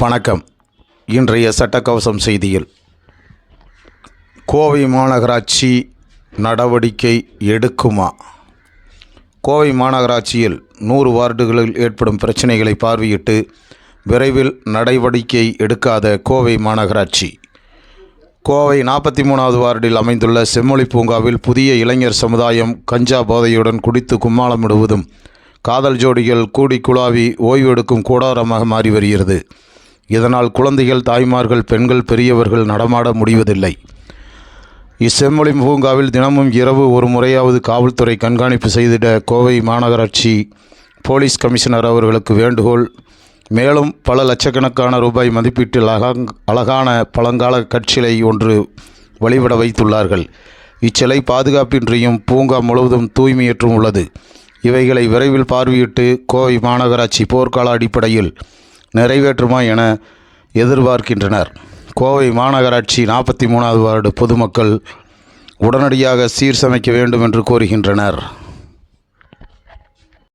வணக்கம். இன்றைய சட்டக்கவசம் செய்தியில் கோவை மாநகராட்சி நடவடிக்கை எடுக்குமா? கோவை மாநகராட்சியில் நூறு வார்டுகளில் ஏற்படும் பிரச்சனைகளை பார்வையிட்டு விரைவில் நடவடிக்கை எடுக்காத கோவை மாநகராட்சி. கோவை நாற்பத்தி மூணாவது வார்டில் அமைந்துள்ள செம்மொழி பூங்காவில் புதிய இளைஞர் சமுதாயம் கஞ்சா போதையுடன் குடித்து கும்மாளமிடுவதும் காதல் ஜோடிகள் கூடி குழாவி ஓய்வெடுக்கும் கூடாரமாக மாறி வருகிறது. இதனால் குழந்தைகள் தாய்மார்கள் பெண்கள் பெரியவர்கள் நடமாட முடிவதில்லை. இச்செம்மொழி பூங்காவில் தினமும் இரவு ஒரு முறையாவது காவல்துறை கண்காணிப்பு செய்திட கோவை மாநகராட்சி போலீஸ் கமிஷனர் அவர்களுக்கு வேண்டுகோள். மேலும் பல லட்சக்கணக்கான ரூபாய் மதிப்பீட்டில் அழகாங் அழகான பழங்கால கற்சிலை ஒன்று வழிபட வைத்துள்ளார்கள். இச்சிலை பாதுகாப்பின்றியும் பூங்கா முழுவதும் தூய்மையற்றும் உள்ளது. இவைகளை விரைவில் பார்வையிட்டு கோவை மாநகராட்சி போர்க்கால அடிப்படையில் நிறைவேற்றுமா என எதிர்பார்க்கின்றனர். கோவை மாநகராட்சி நாற்பத்தி மூணாவது வார்டு பொதுமக்கள் உடனடியாக சீர் சமைக்க வேண்டும் என்று கோருகின்றனர்.